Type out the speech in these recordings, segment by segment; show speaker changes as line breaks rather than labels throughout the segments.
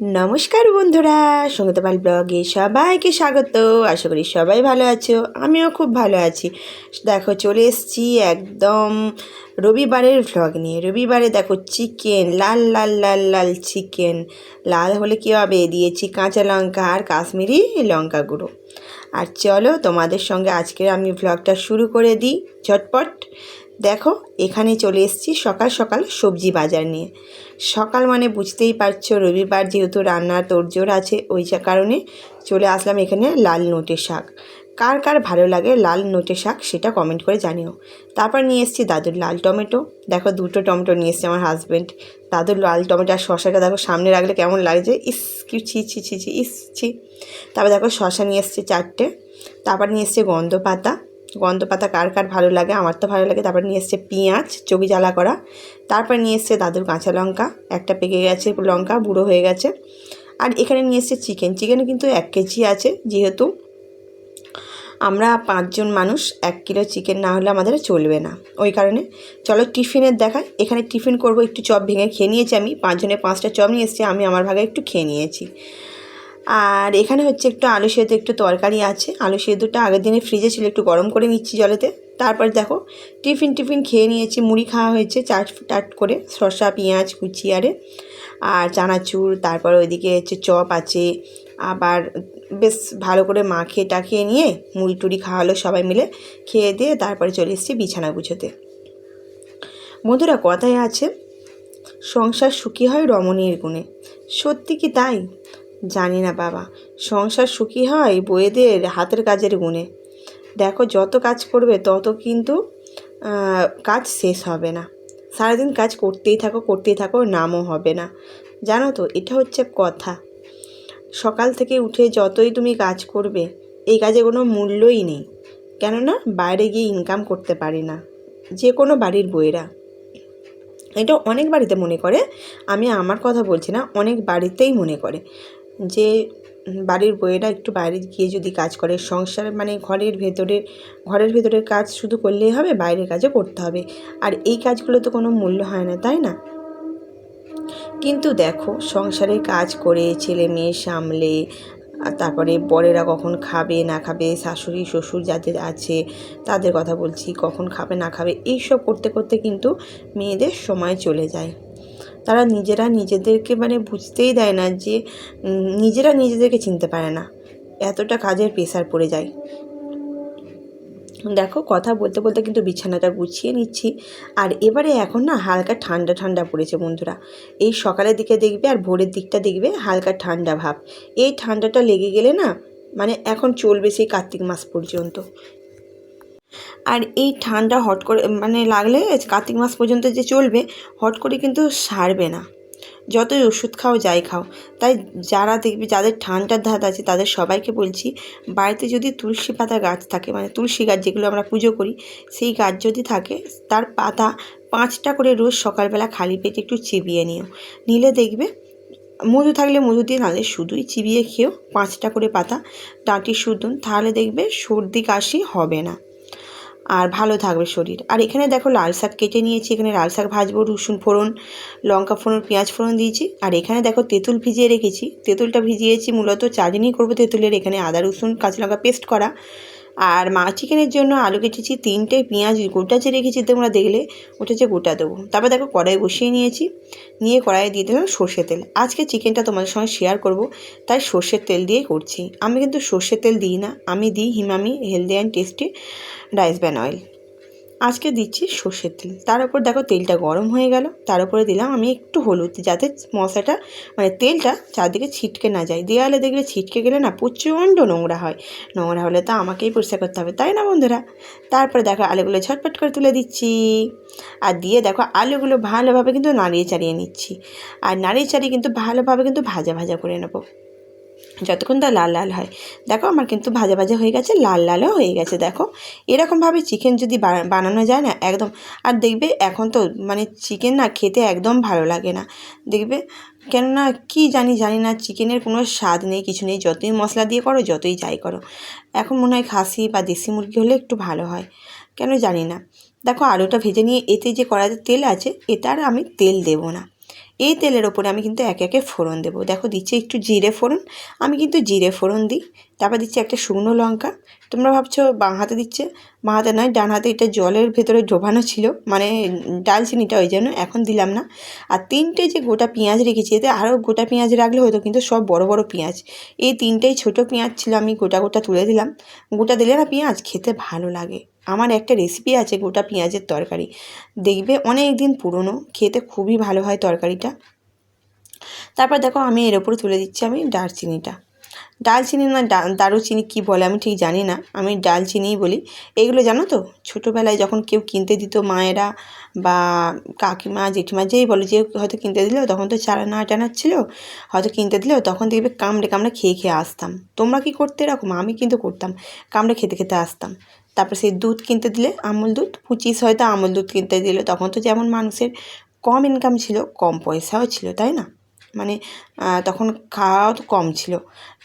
নমস্কার বন্ধুরা সঙ্গীতপাল ব্লগে সবাইকে স্বাগত। আশা করি সবাই ভালো আছো, আমিও খুব ভালো আছি। দেখো, চলে এসেছি একদম রবিবারের ভ্লগ নিয়ে। রবিবারে দেখো চিকেন লাল লাল লাল লাল চিকেন লাল হলে কী হবে? দিয়েছি কাঁচা লঙ্কা আর কাশ্মীরি লঙ্কা গুঁড়ো। আর চলো তোমাদের সঙ্গে আজকের আমি ভ্লগটা শুরু করে দিই, ঝটপট। দেখো এখানে চলে এসেছি সকাল সকাল সবজি বাজার নিয়ে। সকাল মানে বুঝতেই পারছ, রবিবার যেহেতু রান্নার তোড়জোড় আছে, ওই কারণে চলে আসলাম এখানে লাল নোটে শাক। কার কার ভালো লাগে লাল নোটে শাক সেটা কমেন্ট করে জানিও। তারপর নিয়ে এসেছি দাদুর লাল টমেটো। দেখো, দুটো টমেটো নিয়ে এসছে আমার হাজব্যান্ড দাদুর লাল টমেটো আর শশাটা দেখো, সামনে রাখলে কেমন লাগছে ইস কি ছি ছি ছি ছি, ইস, ছি। তারপর দেখো, শশা নিয়ে এসছে চারটে। তারপর নিয়ে এসছে গন্ধ পাতা গন্ধ পাতা কার কার ভালো লাগে? আমার তো ভালো লাগে। তারপর নিয়ে এসছে পেঁয়াজ চবি জ্বালা করা। তারপর নিয়ে এসছে দাদুর কাঁচা লঙ্কা। একটা পেকে গেছে লঙ্কা, বুড়ো হয়ে গেছে। আর এখানে নিয়ে এসছে চিকেন। চিকেন কিন্তু এক কেজি আছে, যেহেতু আমরা পাঁচজন মানুষ, এক কিলো চিকেন না হলে আমাদের চলবে না। ওই কারণে চলো টিফিনের দেখায় এখানে টিফিন করব, একটু চপ ভেঙে খেয়ে নিয়েছি আমি। পাঁচজনে পাঁচটা চপ নিয়ে এসেছি, আমি আমার ভাগে একটু খেয়ে নিয়েছি। আর এখানে হচ্ছে একটু আলু সেদ্ধ একটু তরকারি আছে। আলু সেদ্ধটা আগের দিনে ফ্রিজে ছিল, একটু গরম করে নিচ্ছি জলেতে। তারপর দেখো, টিফিন টিফিন খেয়ে নিয়েছি, মুড়ি খাওয়া হয়েছে চাট টাট করে শসা পেঁয়াজ, কুচি, আরে। আর চানাচুর, তারপর ওইদিকে হচ্ছে চপ আছে। আবার বেশ ভালো করে মাখিয়ে টাখিয়ে নিয়ে মুড়ি টুড়ি খাওয়ালো সবাই মিলে। খেয়ে দিয়ে তারপরে চলে এসেছি বিছানা গুছোতে। বন্ধুরা, কথায় আছে, সংসার সুখী হয় রমণীর গুণে। সত্যি কি তাই? জানি না বাবা। সংসার সুখী হয় বইয়েদের হাতের কাজের গুণে। দেখো যত কাজ করবে তত কিন্তু কাজ শেষ হবে না। সারাদিন কাজ করতেই থাকো করতেই থাকো, নামও হবে না। জানো তো, এটা হচ্ছে কথা। সকাল থেকে উঠে যতই তুমি কাজ করবে, এই কাজে কোনো মূল্যই নেই। কেননা, বাইরে গিয়ে ইনকাম করতে পারি না যে কোনো বাড়ির বইয়েরা এটা অনেক বাড়িতে মনে করে, আমি আমার কথা বলছি না, অনেক বাড়িতেই মনে করে। যে বাড়ির বউয়েরা একটু বাইরে গিয়ে যদি কাজ করে, সংসার মানে ঘরের ভেতরে, ঘরের ভেতরের কাজ শুধু করলেই হবে, বাইরের কাজও করতে হবে। আর এই কাজগুলো তো কোনো মূল্য হয় না, তাই না? কিন্তু দেখো, সংসারে কাজ করে ছেলে মেয়ে সামলে তারপরে বরেরা কখন খাবে, না খাবে, শাশুড়ি, শ্বশুর যাদের আছে, তাদের কথা বলছি, কখন খাবে, না খাবে, এইসব করতে করতে কিন্তু মেয়েদের সময় চলে যায়। তারা নিজেরা নিজেদেরকে মানে বুঝতেই দেয় না যে নিজেরা নিজেদেরকে চিনতে পারে না। এতটা কাজের প্রেশার পড়ে যায়। দেখো, কথা বলতে বলতে কিন্তু বিছানাটা গুছিয়ে নিচ্ছি। আর এবারে এখন না হালকা ঠান্ডা ঠান্ডা পড়েছে বন্ধুরা। এই সকালের দিকে দেখবে আর ভোরের দিকটা দেখবে হালকা ঠান্ডা ভাব। এই ঠান্ডাটা লেগে গেলে না মানে এখন চলবে সেই কার্তিক মাস পর্যন্ত। আর এই ঠান্ডা হট করে মানে লাগলে কার্তিক মাস পর্যন্ত যে চলবে, হট করে কিন্তু সারবে না। যতই ওষুধ খাও, যাই খাও। তাই যারা দেখবে, যাদের ঠান্ডার ধাত আছে, তাদের সবাইকে বলছি, বাড়িতে যদি তুলসী পাতা গাছ থাকে মানে তুলসী গাছ যেগুলো আমরা পুজো করি, সেই গাছ যদি থাকে, তার পাতা পাঁচটা করে রোজ সকালবেলা খালি পেটে একটু চিবিয়ে নিও। নিলে দেখবে, মধু থাকলে মধু দিয়ে, নাহলে শুধুই চিবিয়ে খেয়েও পাঁচটা করে পাতা, ডাঁটি শুধুন তাহলে দেখবে সর্দি কাশি হবে না। আর ভালো থাকবে শরীর। আর এখানে দেখো লাল শাক কেটে নিয়েছি, এখানে লাল শাক ভাজবো, রসুন ফোড়ন, লঙ্কা ফোড়ন, পেঁয়াজ ফোড়ন দিয়েছি। আর এখানে দেখো তেঁতুল ভিজিয়ে রেখেছি। তেঁতুলটা ভিজিয়েছি, মূলত চাটনি করব তেঁতুলের। এখানে আদা, রসুন, কাঁচা লঙ্কা পেস্ট করা। আর মা চিকেনের জন্য আলু কেটেছি, তিনটে পেঁয়াজ গোটা যে রেখেছি, তোমরা দেখলে ওটা যে গোটা দেবো। তারপর দেখো কড়াই বসিয়ে নিয়েছি, নিয়ে কড়াইয়ে দিয়ে দিলাম সর্ষের তেল। আজকে চিকেনটা তোমাদের সঙ্গে শেয়ার করব, তাই সর্ষের তেল দিয়েই করছি। আমি কিন্তু সর্ষের তেল দিই না, আমি দিই Emami healthy and tasty rice bran oil আজকে দিচ্ছি সর্ষের তেল। তার উপর দেখো তেলটা গরম হয়ে গেল। তার উপরে দিলাম আমি একটু হলুদ, যাতে মশলাটা মানে তেলটা চারদিকে ছিটকে না যায়। দেওয়ালে দেখলে ছিটকে গেলে না প্রচণ্ড নোংরা হয়। নোংরা হলে তো আমাকেই পরিষ্কার করতে হবে, তাই না বন্ধুরা? তারপরে দেখো আলুগুলো ঝটপট করে তুলে দিচ্ছি। আর দিয়ে দেখো আলুগুলো ভালোভাবে কিন্তু নাড়িয়ে চাড়িয়ে নিচ্ছি। আর নাড়িয়ে চাড়িয়ে কিন্তু ভালোভাবে কিন্তু ভাজা ভাজা করে নেব। যতক্ষণ তা লাল লাল হয়। দেখো আমার কিন্তু ভাজা ভাজা হয়ে গেছে, লাল লালও হয়ে গেছে, দেখো। এরকমভাবে চিকেন যদি বানানো যায় না একদম, আর দেখবে এখন তো মানে চিকেন না খেতে একদম ভালো লাগে না। দেখবে, কেননা কি জানি জানি না চিকেনের কোনো স্বাদ নেই, কিছু নেই, যতই মশলা দিয়ে করো, যতই যাই করো। এখন মনে হয় খাসি বা দেশি মুরগি হলে একটু ভালো হয়, কেন জানি না। দেখো আলুটা ভেজে নিয়ে এতে যে কড়াইতে তেল আছে এতে আর আমি তেল দেবো না। এই তেলের ওপরে আমি কিন্তু একে একে ফোড়ন দেবো। দেখো দিচ্ছি একটু জিরে ফোড়ন, আমি কিন্তু জিরে ফোড়ন দিই, তারপর দিচ্ছি একটা শুকনো লঙ্কা তোমরা ভাবছ বাঁ হাতে দিচ্ছে? বাঁ হাতে নয়, ডান হাতে এটা জলের ভেতরে ডোবানো ছিল। মানে ডালচিনিটা ওই জন্য এখন দিলাম না। আর তিনটে যে গোটা পেঁয়াজ রেখেছি, এতে আরও গোটা পেঁয়াজ রাখলে হতো, কিন্তু সব বড় বড় পেঁয়াজ। এই তিনটেই ছোট পেঁয়াজ ছিল, আমি গোটা গোটা তুলে দিলাম। গোটা দিলে না পেঁয়াজ খেতে ভালো লাগে। আমার একটা রেসিপি আছে গোটা পেঁয়াজের তরকারি। দেখবে অনেক দিন পুরনো, খেতে খুবই ভালো হয় তরকারিটা। তারপর দেখো আমি এর ওপরে তুলে দিচ্ছি আমি দারচিনিটা। ডালচিনি না দারুচিনি কী বলে আমি ঠিক জানি না। আমি ডালচিনিই বলি। এগুলো জানো তো? ছোটোবেলায় যখন কেউ কিনতে দিত মায়েরা বা কাকিমা, জেঠিমা যেই বলো, যে হয়তো কিনতে দিলেও তখন তো চারা না টানাচ্ছিল হয়তো কিনতে দিলেও তখন দেখবে কামড়ে কামড়ে খেয়ে খেয়ে আসতাম। তোমরা কি করতে এরকম? আমি কিন্তু করতাম। কামড়ে খেতে খেতে আসতাম। তারপর সেই দুধ কিনতে দিলে, আমুল দুধ, পঁচিশ হয়তো আমুল দুধ কিনতে দিলে, তখন তো যেমন মানুষের কম ইনকাম ছিল, কম পয়সাও ছিল, তাই না? মানে তখন খাওয়াও তো কম ছিল।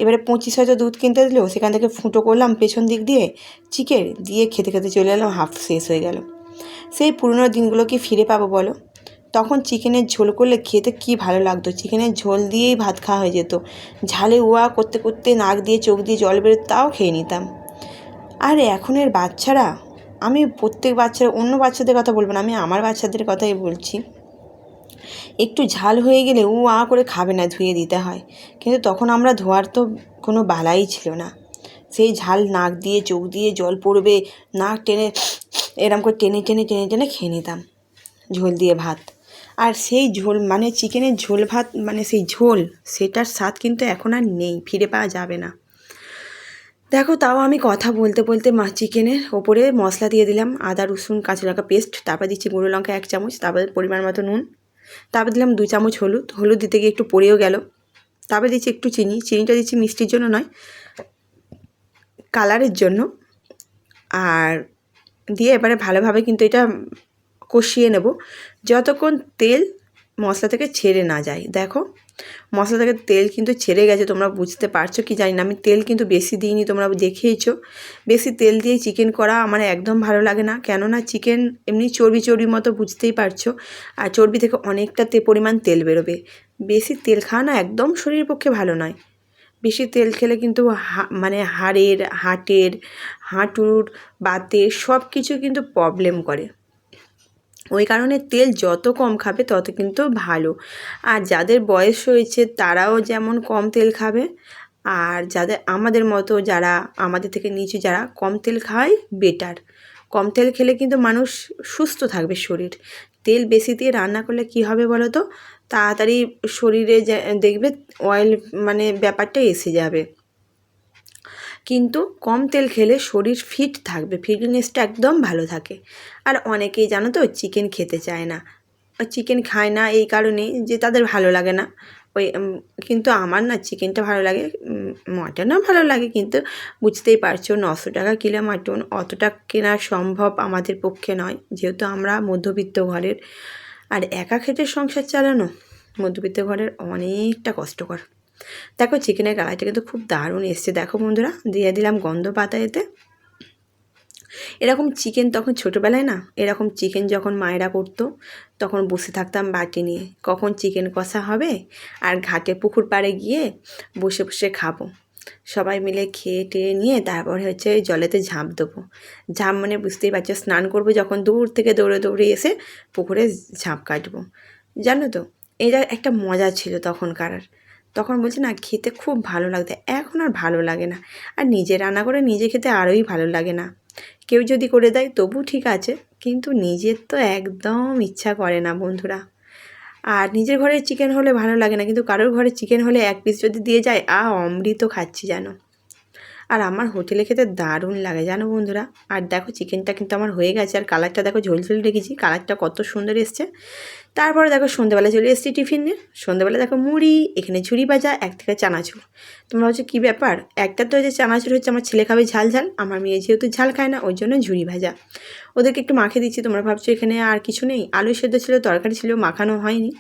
এবারে পঁচিশ হয়তো দুধ কিনতে দিল, সেখান থেকে ফুটো করলাম পেছন দিক দিয়ে, চিকেন দিয়ে খেতে খেতে চলে এলাম, হাফ শেষ হয়ে গেল। সেই পুরনো দিনগুলো কি ফিরে পাবো বলো? তখন চিকেনের ঝোল করলে খেতে কি ভালো লাগতো? চিকেনের ঝোল দিয়েই ভাত খাওয়া হয়ে যেত। ঝালে উয়া করতে করতে নাক দিয়ে চোখ দিয়ে জল বেরোত, তাও খেয়ে নিতাম। আর, এখনের বাচ্চারা? আমি প্রত্যেক বাচ্চারা, অন্য বাচ্চাদের কথা বলব না, আমি আমার বাচ্চাদের কথাই বলছি। একটু ঝাল হয়ে গেলে উ আ করে খাবে না, ধুয়ে দিতে হয়। কিন্তু তখন আমরা ধোয়ার তো কোনো বালাই ছিল না। সেই ঝাল নাক দিয়ে, চোখ দিয়ে জল পড়বে, নাক টেনে এরম করে টেনে টেনে টেনে টেনে খেয়ে নিতাম ঝোল দিয়ে ভাত। আর সেই ঝোল মানে চিকেনের ঝোল ভাত মানে সেই ঝোল, সেটার স্বাদ কিন্তু এখন আর নেই, ফিরে পাওয়া যাবে না। দেখো, তাও আমি কথা বলতে বলতে মা চিকেনের ওপরে মশলা দিয়ে দিলাম, আদা, রসুন, কাঁচা লঙ্কা পেস্ট, তারপর দিচ্ছি গুঁড়ো লঙ্কা এক চামচ, তারপর পরিমাণ মতো নুন। তারপর দিলাম দু চামচ হলুদ হলুদ দিতে গিয়ে একটু পড়েও গেল। তারপরে দিচ্ছি একটু চিনি, চিনিটা দিচ্ছি মিষ্টির জন্য নয়, কালারের জন্য। আর দিয়ে এবারে ভালোভাবে কিন্তু এটা কষিয়ে নেব। যতক্ষণ তেল মশলা থেকে ছেড়ে না যায়, দেখো। মশলা থেকে তেল কিন্তু ছেড়ে গেছে, তোমরা বুঝতে পারছ কি জানি না। আমি তেল কিন্তু বেশি দিইনি, তোমরা দেখেইছো বেশি তেল দিয়ে চিকেন করা আমার একদম ভালো লাগে না। কেননা চিকেন এমনি চর্বি চর্বি মতো বুঝতেই পারছ। আর চর্বি থেকে অনেকটা তে পরিমাণ তেল বেরোবে। বেশি তেল খাওয়া না একদম শরীরের পক্ষে ভালো নয়। বেশি তেল খেলে কিন্তু হা মানে হাড়ের হাটের হাঁটুর, বাতের সব কিছু কিন্তু প্রবলেম করে। ওই কারণে তেল যত কম খাবে তত কিন্তু ভালো। আর যাদের বয়স হয়েছে তারাও যেমন কম তেল খাবে, আর যাদের আমাদের মতো যারা আমাদের থেকে নিচু যারা কম তেল খায় বেটার কম তেল খেলে কিন্তু মানুষ সুস্থ থাকবে শরীর। তেল বেশি দিয়ে রান্না করলে কি হবে বলো তো? তাড়াতাড়ি শরীরে দেখবে অয়েল মানে ব্যাপারটা এসে যাবে। কিন্তু কম তেল খেলে শরীর ফিট থাকবে ফিটনেসটা একদম ভালো থাকে। আর অনেকেই জানো তো চিকেন খেতে চায় না। চিকেন খায় না এই কারণেই যে তাদের ভালো লাগে না। ওই কিন্তু আমার না চিকেনটা ভালো লাগে মটনও ভালো লাগে কিন্তু বুঝতেই পারছ নশো টাকা কিলো মাটন অতটা কেনা সম্ভব আমাদের পক্ষে নয়। যেহেতু আমরা মধ্যবিত্ত ঘরের, আর একা খেতে সংসার চালানো মধ্যবিত্ত ঘরের অনেকটা কষ্টকর। দেখো চিকেনের কালারটা কিন্তু খুব দারুণ এসছে। দেখো বন্ধুরা, দিয়ে দিলাম গন্ধ পাতা এতে। এরকম চিকেন তখন ছোটোবেলায় না, এরকম চিকেন যখন মায়েরা করতো, তখন বসে থাকতাম বাটি নিয়ে। কখন চিকেন কষা হবে আর ঘাটে পুকুর পাড়ে গিয়ে বসে বসে খাব। সবাই মিলে খেয়ে টেয়ে নিয়ে তারপরে হচ্ছে জলেতে ঝাঁপ দেবো। ঝাঁপ মানে বুঝতেই পারছ, স্নান করব যখন দূর থেকে দৌড়ে দৌড়ে এসে পুকুরে ঝাঁপ কাটবো। জানো তো, এটা একটা মজা ছিল তখনকার। তখন বলছে, না, খেতে খুব ভালো লাগতো। এখন আর ভালো লাগে না। আর নিজে রান্না করে নিজে খেতে আরোই ভালো লাগে না। কেউ যদি করে দেয় তবু ঠিক আছে, কিন্তু নিজের তো একদম ইচ্ছা করে না, বন্ধুরা। আর নিজের ঘরে চিকেন হলে ভালো লাগে না, কিন্তু কারোর ঘরে চিকেন হলে এক পিস যদি দিয়ে যায় আ অমৃত খাচ্ছি জানো আর আমার হোটেলে খেতে দারুণ লাগে, জানো বন্ধুরা? আর দেখো চিকেনটা কিন্তু আমার হয়ে গেছে, আর কালারটা দেখো ঝোল ঝোল রেখেছি কালারটা কত সুন্দর এসছে। তারপরে দেখো সন্ধ্যেবেলা চলে এসেছি টিফিন নিয়ে সন্ধ্যেবেলা দেখো মুড়ি, এখানে ঝুড়ি ভাজা, এক থেকে চানাচুর। তোমরা হচ্ছে কী ব্যাপার? একটা তো হচ্ছে চানাচুর হচ্ছে, আমার ছেলে খাবে ঝাল ঝাল, আমার মেয়ে যেহেতু ঝাল খায় না ওই জন্য ঝুড়ি ভাজা। ওদেরকে একটু মাখে দিচ্ছি, তোমরা ভাবছ এখানে আর কিছু নেই? আলু সেদ্ধ ছিল, তরকারি ছিল, মাখানো হয়নি।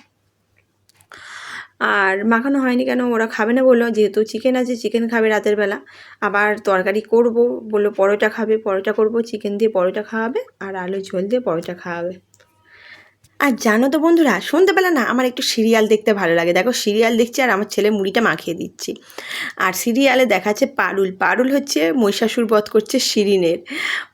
আর মাখানো হয়নি কেন? ওরা খাবে না বলল। যেহেতু চিকেন আছে চিকেন খাবে রাতের বেলা। আবার তরকারি করব বলল, পরোটা খাবে, পরোটা করব। চিকেন দিয়ে পরোটা খাওয়াবে আর আলু ঝোল দিয়ে পরোটা খাওয়াবে। আর জানো তো বন্ধুরা, সন্ধ্যেবেলা না আমার একটু সিরিয়াল দেখতে ভালো লাগে। দেখো, সিরিয়াল দেখছি আর আমার ছেলে মুড়িটা মাখিয়ে দিচ্ছি। আর সিরিয়ালে দেখাচ্ছে পারুল। পারুল হচ্ছে মহিষাসুর বধ করছে শিরিনের।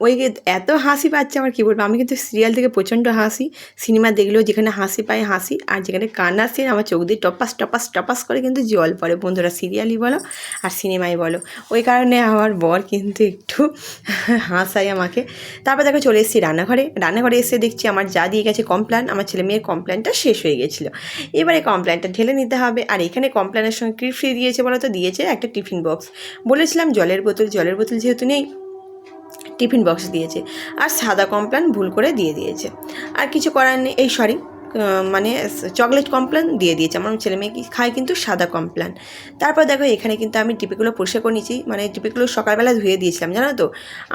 ওই এত হাসি পাচ্ছে আমার, কী বলব? আমি কিন্তু সিরিয়াল থেকে প্রচণ্ড হাসি। সিনেমা দেখলেও যেখানে হাসি পায়, হাসি। আর যেখানে কান্নার সিন আমার চোখ দিয়ে টপাস টপাস টপাস করে কিন্তু জল পড়ে। বন্ধুরা, সিরিয়ালই বলো আর সিনেমাই বলো। ওই কারণে আমার বর কিন্তু একটু হাসাই আমাকে। তারপর দেখো চলে এসেছি রান্নাঘরে। রান্নাঘরে এসে দেখছি আমার যা দিয়ে গেছে কমপ্ল্যান আমার ছেলে মেয়ের কমপ্ল্যানটা শেষ হয়ে গেছিল। এবারে কমপ্ল্যানটা ঢেলে নিতে হবে। আর এখানে কমপ্ল্যানের সঙ্গে কী ফ্রি দিয়েছে বলো তো? দিয়েছে একটা টিফিন বক্স বলেছিলাম জলের বোতল জলের বোতল যেহেতু নেই টিফিন বক্স দিয়েছে। আর সাদা কমপ্ল্যান ভুল করে দিয়ে দিয়েছে। আর কিছু করার নেই, এই সরি মানে চকলেট কমপ্ল্যান দিয়ে দিয়েছে। আমার ছেলে মেয়ে খায় কিন্তু সাদা কমপ্ল্যান তারপর দেখো এখানে কিন্তু আমি ডিপিগুলো পরিষ্কার করে নিয়েছি। মানে ডিপিগুলো সকালবেলা ধুয়ে দিয়েছিলাম, জানো তো?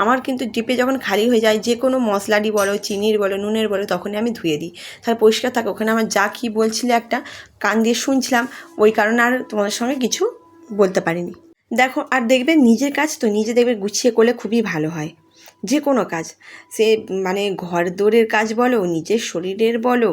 আমার কিন্তু ডিপে যখন খালি হয়ে যায়, যে কোনো মশলাটি বলো, চিনির বলো, নুনের বলো, তখনই আমি ধুয়ে দিই। তাহলে পরিষ্কার থাকে। ওখানে আমার যা কী বলছিলে একটা কান দিয়ে শুনছিলাম, ওই কারণে আর তোমাদের সঙ্গে কিছু বলতে পারিনি। দেখো, আর দেখবে নিজের কাজ তো নিজে দেখবে গুছিয়ে করলে খুবই ভালো হয়। যে কোনো কাজ। সে মানে ঘর দৌড়ের কাজ বলো, নিজের শরীরের বলো,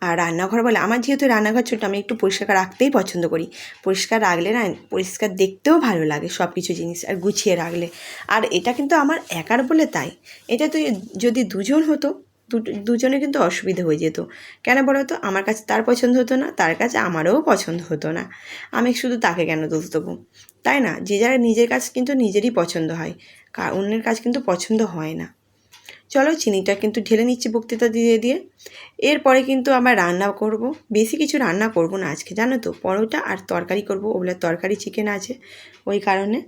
আর রান্নাঘর বলো। আমার যেহেতু রান্নাঘর ছোটো আমি একটু পরিষ্কার রাখতেই পছন্দ করি। পরিষ্কার রাখলে না, পরিষ্কার দেখতেও ভালো লাগে সব কিছু জিনিস, আর গুছিয়ে রাখলে। আর এটা কিন্তু আমার একার বলে তাই। এটা তো যদি দুজন হতো দুজনে কিন্তু অসুবিধা হয়ে যেত। কেন বলো তো? আমার কাছে তার পছন্দ হতো না, তার কাছে আমারও পছন্দ হতো না। আমি শুধু তাকে কেন দোষ দেবো? তাই না? যে যারা নিজের কাজ কিন্তু নিজেরই পছন্দ হয়। অন্যের কাজ কিন্তু পছন্দ হয় না। চলো চিনিটা কিন্তু ঢেলে নিচ্ছি বক্তৃতা দিয়ে দিয়ে। এরপরে কিন্তু আবার রান্না করব। বেশি কিছু রান্না করব না আজকে, জানো তো? পরোটা আর তরকারি করব। ওগুলো তরকারি চিকেন আছে, ওই কারণে।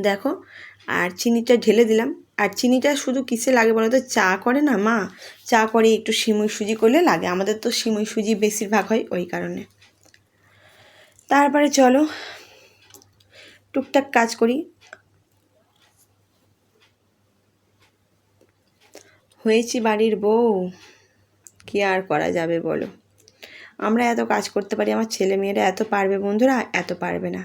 দেখো, আর চিনিটা ঢেলে দিলাম। আর চিনিটা শুধু কিসে লাগে বলো তো? চা করে না মা? চা করে একটু সিমুই সুজি করলে লাগে। আমাদের তো সিমুই সুজি বেশিরভাগ হয় ওই কারণে। তারপরে চলো, টুকটাক কাজ করি। হয়েছি বাড়ির বউ। কী আর করা যাবে বলো? আমরা এত কাজ করতে পারি, আমার ছেলে মেয়েরা এত পারবে বন্ধুরা? এত পারবে না।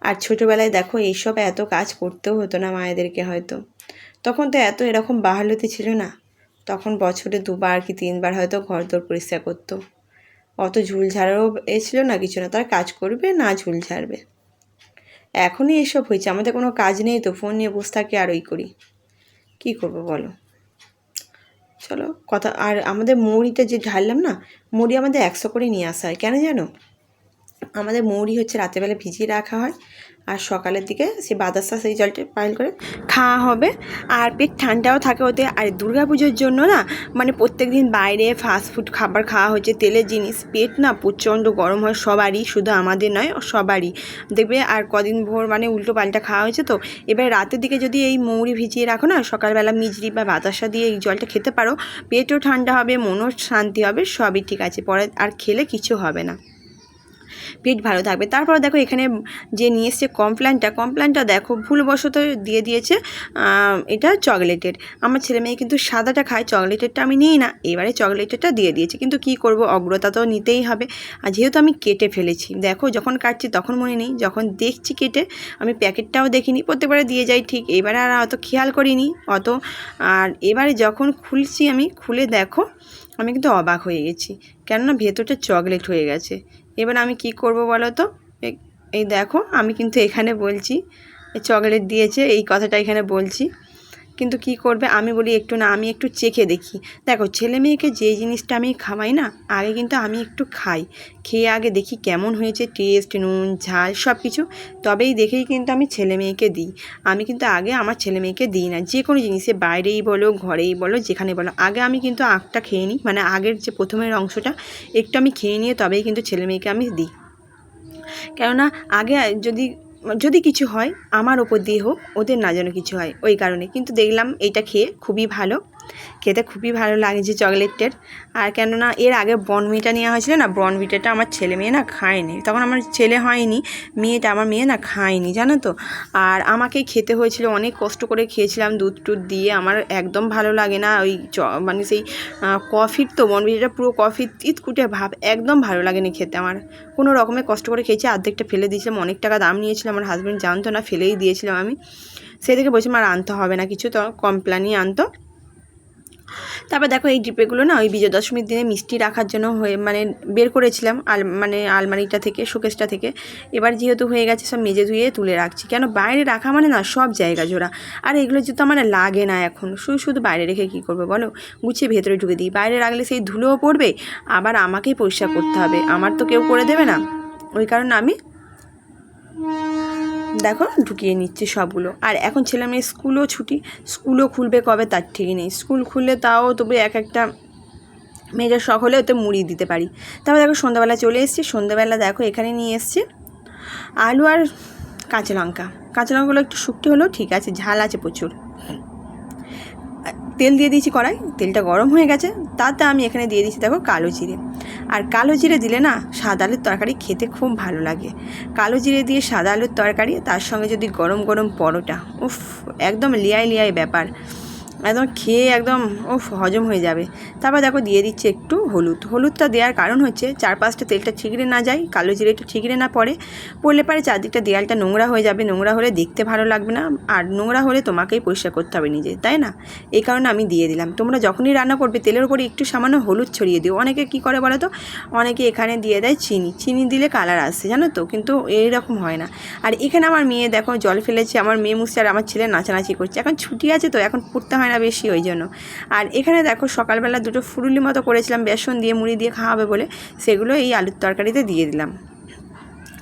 আর ছোটোবেলায় দেখো, এইসব এত কাজ করতেও হতো না মায়েদেরকে হয়তো। তখন তো এত এরকম বাহালতি ছিল না। তখন বছরে দুবার কি তিনবার হয়তো ঘর দোর পরিষ্কার করতো। অত ঝুল ঝাড়ারও এ ছিল না, কিছু না। তারা কাজ করবে, না ঝুল ঝাড়বে। এখনই এসব হয়েছে। আমাদের কোনো কাজ নেই তো, ফোন নিয়ে বসে থাকি আর ওই করি। কী করব বলো? চলো, কথা আর আমাদের মুড়িতে যে ঢাললাম না, মুড়ি আমাদের একশো করে নিয়ে আসা হয়। কেন জানো? আমাদের মৌরি হচ্ছে রাতেরবেলা ভিজিয়ে রাখা হয় আর সকালের দিকে সে বাতাসা সেই জলটা পাইল করে খাওয়া হবে। আর পেট ঠান্ডাও থাকে ওতে। আর পুজোর জন্য না মানে প্রত্যেক দিন বাইরে ফাস্টফুড খাবার খাওয়া হচ্ছে, তেলের জিনিস। পেট না প্রচণ্ড গরম হয়, সবারই, শুধু আমাদের নয়, সবারই। দেখবে আর কদিন ভোর মানে উল্টো পাল্টা খাওয়া হয়েছে তো। এবার রাতের দিকে যদি এই মৌরি ভিজিয়ে রাখো না, সকালবেলা মিজরি বা বাতাসা দিয়ে এই জলটা খেতে পারো, পেটও ঠান্ডা হবে, মনও শান্তি হবে, সবই ঠিক আছে। পরে আর খেলে কিছু হবে না। পেট ভালো থাকবে। তারপর দেখো এখানে যে নিয়ে এসছে কমপ্ল্যানটা কমপ্ল্যানটা দেখো ভুলবশত দিয়ে দিয়েছে এটা চকলেটের আমার ছেলে মেয়ে কিন্তু সাদাটা খায় চকলেটেরটা আমি নিই না, এবারে চকলেটেরটা দিয়ে দিয়েছে। কিন্তু কি করব, অগ্রতা তো নিতেই হবে। আর যেহেতু আমি কেটে ফেলেছি, দেখো যখন কাটছি তখন মনে নেই, যখন দেখছি কেটে, আমি প্যাকেটটাও দেখিনি, প্রত্যেকবারে দিয়ে যাই ঠিক, এবারে আর অত খেয়াল করিনি অত। আর এবারে যখন খুলছি আমি, খুলে দেখো, আমি কিন্তু অবাক হয়ে গেছি, কেননা ভেতরটা চকলেট হয়ে গেছে। এবার আমি কি করব বলো তো? এই দেখো, আমি কিন্তু এখানে বলছি চকলেট দিয়েছে, এই কথাটা এখানে বলছি। কিন্তু কি করবে? আমি বলি, একটু না, আমি একটু চেখে দেখি। দেখো, ছেলে মেয়েকে যে জিনিসটা আমি খাওয়াই না, আগে কিন্তু আমি একটু খাই। খেয়ে আগে দেখি কেমন হয়েছে, টেস্ট, নুন, ঝাল সব কিছু তবেই দেখেই কিন্তু আমি ছেলে মেয়েকে দিই। আমি কিন্তু আগে আমার ছেলে মেয়েকে দিই না। যে কোনো জিনিসে, বাইরেই বলো, ঘরেই বলো, যেখানে বলো। আগে আমি কিন্তু আঁকটা খেয়ে নিই। মানে আগের যে প্রথমের অংশটা, একটু আমি খেয়ে নিয়ে তবেই কিন্তু ছেলে মেয়েকে আমি দিই। কেননা, আগে যদি যদি কিছু হয়, আমার ওপর দিয়ে হোক, ওদের না যেন কিছু হয়, ওই কারণে। কিন্তু দেখলাম, এইটা খেয়ে খুবই ভালো। খেতে খুবই ভালো লাগছে চকলেটের। আর কেননা এর আগে বনভিটা নেওয়া হয়েছিল না, বনভিটাটা আমার ছেলে মেয়ে না খায়নি। তখন আমার ছেলে হয়নি, মেয়েটা আমার মেয়ে না খায়নি, জানো তো? আর আমাকেই খেতে হয়েছিল, অনেক কষ্ট করে খেয়েছিলাম দুধ টুধ দিয়ে। আমার একদম ভালো লাগে না ওই চ মানে সেই কফির তো বনভিটাটা পুরো কফির ইতকুটে ভাব, একদম ভালো লাগেনি খেতে আমার। কোনো রকমের কষ্ট করে খেয়েছি অর্ধেকটা ফেলে দিয়েছিলাম, অনেক টাকা দাম নিয়েছিলাম, আমার হাজব্যান্ড জানতো না, ফেলেই দিয়েছিলাম আমি। সেদিকে বলছিলাম আর আনতে হবে না, কিছু তো কমপ্লানই আনতো। তারপর দেখো এই ডিপেগুলো না ওই বিজয় দশমীর দিনে মিষ্টি রাখার জন্য হয়ে মানে বের করেছিলাম আল মানে আলমারিটা থেকে, শোকেসটা থেকে। এবার যেহেতু হয়ে গেছে সব মেজে ধুয়ে তুলে রাখছি। কেন বাইরে রাখা মানে না সব জায়গা জোড়া। আর এগুলো যেহেতু আমার লাগে না এখন। শুধু শুধু বাইরে রেখে কী করবে বলো? গুছিয়ে ভেতরে ঢুকে দিই। বাইরে রাখলে সেই ধুলোও পড়বে, আবার আমাকেই পরিষ্কার করতে হবে। আমার তো কেউ করে দেবে না। ওই কারণে আমি দেখো, ঢুকিয়ে নিচ্ছে সবগুলো। আর এখন ছেলে মেয়ে স্কুলও ছুটি, স্কুলও খুলবে কবে তার ঠিক নেই। স্কুল খুললে তাও তবে এক একটা মেয়েদের শখ হলে ওতে মুড়ি দিতে পারি। তারপর দেখো, সন্ধ্যাবেলা চলে এসেছি। সন্ধ্যাবেলা দেখো, এখানে নিয়ে এসছে আলু আর কাঁচা লঙ্কা। কাঁচা লঙ্কাগুলো একটু শুকটি হলেও ঠিক আছে, ঝাল আছে প্রচুর। তেল দিয়ে দিয়েছি কড়াই, তেলটা গরম হয়ে গেছে, তাতে আমি এখানে দিয়ে দিয়েছি দেখো কালো জিরে। আর কালো জিরে দিলে না সাদা আলুর তরকারি খেতে খুব ভালো লাগে। কালো জিরে দিয়ে সাদা আলুর তরকারি, তার সঙ্গে যদি গরম গরম পরোটা, উফ, একদম লিয়াই লিয়াই ব্যাপার। একদম খেয়ে একদম, উফ, হজম হয়ে যাবে। তারপর দেখো দিয়ে দিচ্ছে একটু হলুদ। হলুদটা দেওয়ার কারণ হচ্ছে চার পাঁচটা তেলটা ঠিকরে না যায়, কালো জিরে একটু ঠিকরে না পড়ে। পড়লে পারে চারদিকটা দেয়ালটা নোংরা হয়ে যাবে, নোংরা হলে দেখতে ভালো লাগবে না। আর নোংরা হলে তোমাকেই পরিষ্কার করতে হবে নিজে, তাই না? এই কারণে আমি দিয়ে দিলাম। তোমরা যখনই রান্না করবে, তেলের উপরে একটু সামান্য হলুদ ছড়িয়ে দিও। অনেকে কী করে বলো তো? অনেকে এখানে দিয়ে দেয় চিনি। চিনি দিলে কালার আসছে জানো তো? কিন্তু এইরকম হয় না। আর এখানে আমার মেয়ে দেখো জল ফেলেছে। আমার মেয়ে মুসছে আর আমার ছেলে নাচানাচি করছে। এখন ছুটি আছে তো, এখন পড়তে হয় না বেশি ওই জন্য। আর এখানে দেখো সকালবেলা দুটো ফুরুলি মতো করেছিলাম, বেসন দিয়ে, মুড়ি দিয়ে খাওয়াবে বলে। সেগুলো এই আলুর তরকারিতে দিয়ে দিলাম।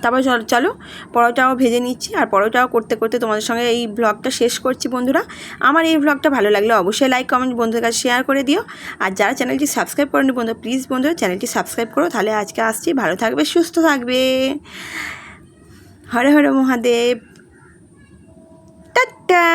তারপর চল, চলো পরোটাও ভেজে নিচ্ছি। আর পরোটাও করতে করতে তোমাদের সঙ্গে এই ব্লগটা শেষ করছি বন্ধুরা। আমার এই ব্লগটা ভালো লাগলে অবশ্যই লাইক কমেন্ট বন্ধুদের কাছে শেয়ার করে দিও। আর যারা চ্যানেলটি সাবস্ক্রাইব করেনি বন্ধু প্লিজ বন্ধুরা চ্যানেলটি সাবস্ক্রাইব করো। তাহলে আজকে আসছি। ভালো থাকবে, সুস্থ থাকবে। হরে হরে মহাদেব। টাটা।